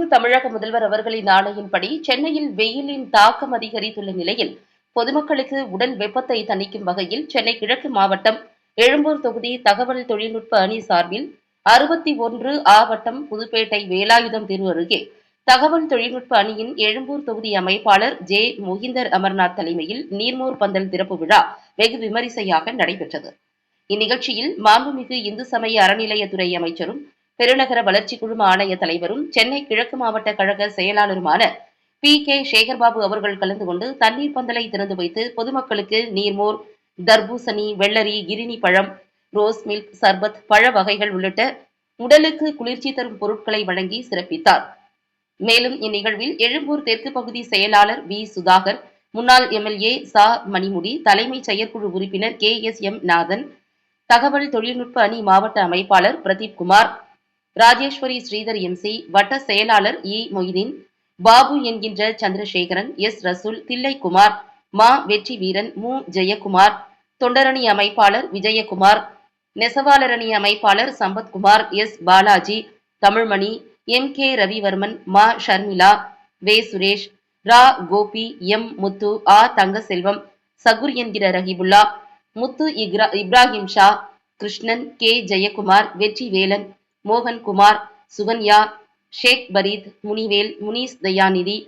மாண்புமிகு தமிழக முதல்வர் அவர்களின் ஆணையின்படி சென்னையில் வெயிலின் தாக்கம் அதிகரித்துள்ள நிலையில் பொதுமக்களுக்கு உடல் வெப்பத்தை தணிக்கும் வகையில் சென்னை கிழக்கு மாவட்டம் எழும்பூர் தொகுதி தகவல் தொழில்நுட்ப அணி சார்பில் அறுபத்தி ஒன்று ஆவட்டம் புதுப்பேட்டை வேலாயுதம் தெரு அருகே தகவல் தொழில்நுட்ப அணியின் எழும்பூர் தொகுதி அமைப்பாளர் ஜே மொஹிந்தர் அமர்நாத் தலைமையில் நீர்மோர் பந்தல் திறப்பு விழா வெகு விமரிசையாக நடைபெற்றது. இந்நிகழ்ச்சியில் மாண்புமிகு இந்து சமய அறநிலையத்துறை அமைச்சரும் பெருநகர வளர்ச்சி குழும ஆணைய தலைவரும் சென்னை கிழக்கு மாவட்ட கழக செயலாளருமான பி கே சேகர்பாபு அவர்கள் கலந்து கொண்டு தண்ணீர் பந்தலை திறந்து வைத்து பொதுமக்களுக்கு நீர்மோர் தர்பூசணி வெள்ளரி கிரினி பழம் ரோஸ் மில்க் சர்பத் பழ வகைகள் உள்ளிட்ட உடலுக்கு குளிர்ச்சி தரும் பொருட்களை வழங்கி சிறப்பித்தார். மேலும் இந்நிகழ்வில் எழும்பூர் தெற்கு பகுதி செயலாளர் வி சுதாகர் முன்னாள் எம்எல்ஏ சா மணிமுடி தலைமை செயற்குழு உறுப்பினர் கே எஸ் எம் நாதன் தகவல் தொழில்நுட்ப அணி மாவட்ட அமைப்பாளர் பிரதீப் குமார் ராஜேஸ்வரி ஸ்ரீதர் எம்சி வட்ட செயலாளர் இ. மொய்தீன் பாபு என்கின்ற சந்திரசேகரன் எஸ். ரசூல் தில்லைக்குமார் மா. வெற்றி வீரன் மு. ஜெயக்குமார் தொண்டரணி அமைப்பாளர் விஜயகுமார் நெசவாளரணி அமைப்பாளர் Sampathkumar S. Balaji Tamilmani M. K. Ravivarman மா. ஷர்மிளா வே. சுரேஷ் ரா. கோபி எம். முத்து ஆ. தங்கசெல்வம் சகுர் என்கிற ரஹிபுல்லா முத்து இக்ரா இப்ராஹிம் ஷா கிருஷ்ணன் கே. ஜெயக்குமார் வெற்றி வேலன் மோகன்குமார் சுகன்யா ஷேக் பரீத் முனிவேல் முனீஸ் தயாநிதி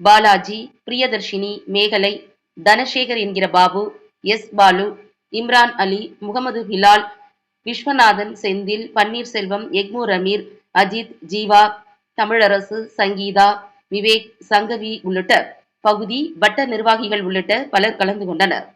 பாலாஜி பிரியதர்ஷினி மேகலை தனசேகர் என்கிற பாபு எஸ் பாலு இம்ரான் அலி முகமது ஹிலால் விஸ்வநாதன் செந்தில் பன்னீர்செல்வம் எக்மு ரமீர் அஜித் ஜீவா தமிழரசு சங்கீதா விவேக் சங்கவி உள்ளிட்ட பகுதி வட்ட நிர்வாகிகள் உள்ளிட்ட பலர் கலந்து கொண்டனர்.